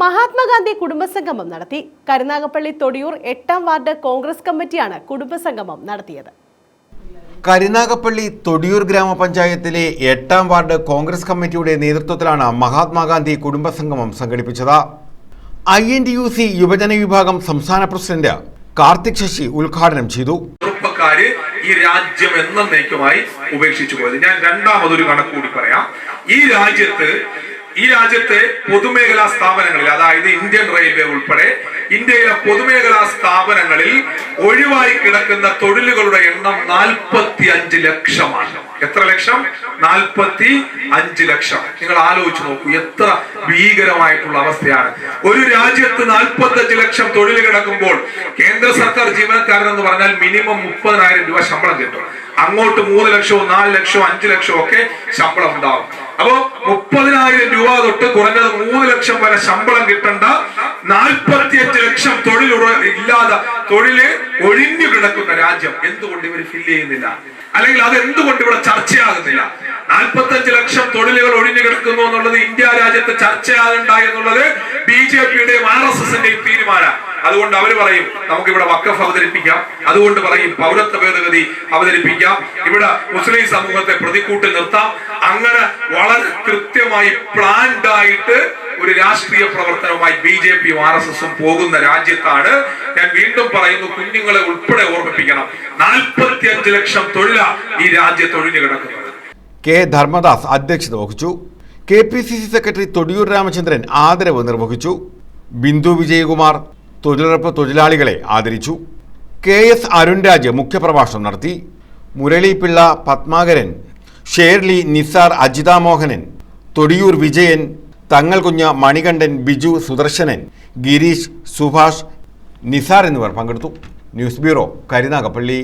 മഹാത്മാഗാന്ധി കുടുംബസംഗമം നടത്തി. കരുനാഗപ്പള്ളി തൊടിയൂർ എട്ടാം വാർഡ് കോൺഗ്രസ് കമ്മിറ്റിയാണ് കുടുംബസംഗമം നടത്തിയത്. കരുനാഗപ്പള്ളി തൊടിയൂർ ഗ്രാമപഞ്ചായത്തിലെ എട്ടാം വാർഡ് കോൺഗ്രസ് കമ്മിറ്റിയുടെ നേതൃത്വത്തിലാണ് മഹാത്മാഗാന്ധി കുടുംബസംഗമം സംഘടിപ്പിച്ചത്. I N D U C യുവജന വിഭാഗം സംസ്ഥാന പ്രസിഡന്റ് കാർത്തിക് ശശി ഉദ്ഘാടനം ചെയ്തു. ചെറുപ്പക്കാര് ഈ രാജ്യം എന്നേക്കുമായി ഉപേക്ഷിച്ചു പോയത്. ഞാൻ രണ്ടാമതൊരു കണക്ക് കൂടി പറയാം. ഈ രാജ്യത്ത് ഈ രാജ്യത്തെ പൊതുമേഖലാ സ്ഥാപനങ്ങളിൽ അതായത് ഇന്ത്യൻ റെയിൽവേ ഉൾപ്പെടെ ഇന്ത്യയിലെ പൊതുമേഖലാ സ്ഥാപനങ്ങളിൽ ഒഴിവായി കിടക്കുന്ന തൊഴിലുകളുടെ എണ്ണം നാൽപ്പത്തി അഞ്ച് ലക്ഷമാണ്. എത്ര ലക്ഷം? നാൽപ്പത്തി അഞ്ച് ലക്ഷം. നിങ്ങൾ ആലോചിച്ച് നോക്കൂ എത്ര ഭീകരമായിട്ടുള്ള അവസ്ഥയാണ്. ഒരു രാജ്യത്ത് നാൽപ്പത്തി അഞ്ച് ലക്ഷം തൊഴിൽ കിടക്കുമ്പോൾ കേന്ദ്ര സർക്കാർ ജീവനക്കാരൻ എന്ന് പറഞ്ഞാൽ മിനിമം മുപ്പതിനായിരം രൂപ ശമ്പളം കിട്ടും. അങ്ങോട്ട് മൂന്ന് ലക്ഷവും നാല് ലക്ഷവും അഞ്ചു ലക്ഷവും ഒക്കെ ശമ്പളം ഉണ്ടാവും. അപ്പോ മുപ്പതിനായിരം രൂപ തൊട്ട് കുറഞ്ഞത് മൂന്ന് ലക്ഷം വരെ ശമ്പളം കിട്ടേണ്ട. നാൽപ്പത്തിയഞ്ച് ലക്ഷം തൊഴിൽ ഇല്ലാതെ തൊഴിൽ ഒഴിഞ്ഞു കിടക്കുന്ന രാജ്യം എന്തുകൊണ്ട് ഇവർ ഫില്ല് ചെയ്യുന്നില്ല? അല്ലെങ്കിൽ അത് എന്തുകൊണ്ട് ഇവിടെ ചർച്ചയാകുന്നില്ല? നാൽപ്പത്തഞ്ച് ലക്ഷം തൊഴിലുകൾ ഒഴിഞ്ഞു കിടക്കുന്നു എന്നുള്ളത് ഇന്ത്യ രാജ്യത്ത് ചർച്ചയാകണ്ട എന്നുള്ളത് ബി ജെ പിയുടെയും ആർ എസ് എസിന്റെയും തീരുമാനം അതുകൊണ്ട് അവർ പറയും നമുക്ക് ഇവിടെ വക്കഫ് അവതരിപ്പിക്കാം. അതുകൊണ്ട് പറയും പൗരത്വ ഭേദഗതി അവതരിപ്പിക്കാം. ഇവിടെ മുസ്ലിം സമൂഹത്തെ പ്രതിക്കൂട്ടിൽ നിർത്താം. അങ്ങനെ വളരെ കൃത്യമായി പ്ലാൻഡായിട്ട് ഒരു രാഷ്ട്രീയ പ്രവർത്തനവുമായി ബി ജെ പിയും ആർ എസ് എസും പോകുന്ന രാജ്യത്താണ്. ഞാൻ വീണ്ടും പറയുന്നു കുഞ്ഞുങ്ങളെ ഉൾപ്പെടെ ഓർമ്മിപ്പിക്കണം. നാൽപ്പത്തി അഞ്ച് ലക്ഷം തൊഴിലാ ഈ രാജ്യത്ത് ഒഴിഞ്ഞു കിടക്കുന്നത്. കെ ധർമ്മദാസ് അധ്യക്ഷത വഹിച്ചു. K P C C secretary Thodiyoor Ramachandran ആദരവ് നിർവഹിച്ചു. ബിന്ദു വിജയകുമാർ തൊഴിലുറപ്പ് തൊഴിലാളികളെ ആദരിച്ചു. കെ എസ് അരുൺരാജ് മുഖ്യപ്രഭാഷണം നടത്തി. മുരളി പിള്ള പത്മാകരൻ ഷേർലി നിസാർ അജിത മോഹനൻ തൊടിയൂർ വിജയൻ തങ്ങൾ കുഞ്ഞ് മണികണ്ഠൻ ബിജു സുദർശനൻ ഗിരീഷ് സുഭാഷ് നിസാർ എന്നിവർ പങ്കെടുത്തു. News bureau Karunagappally.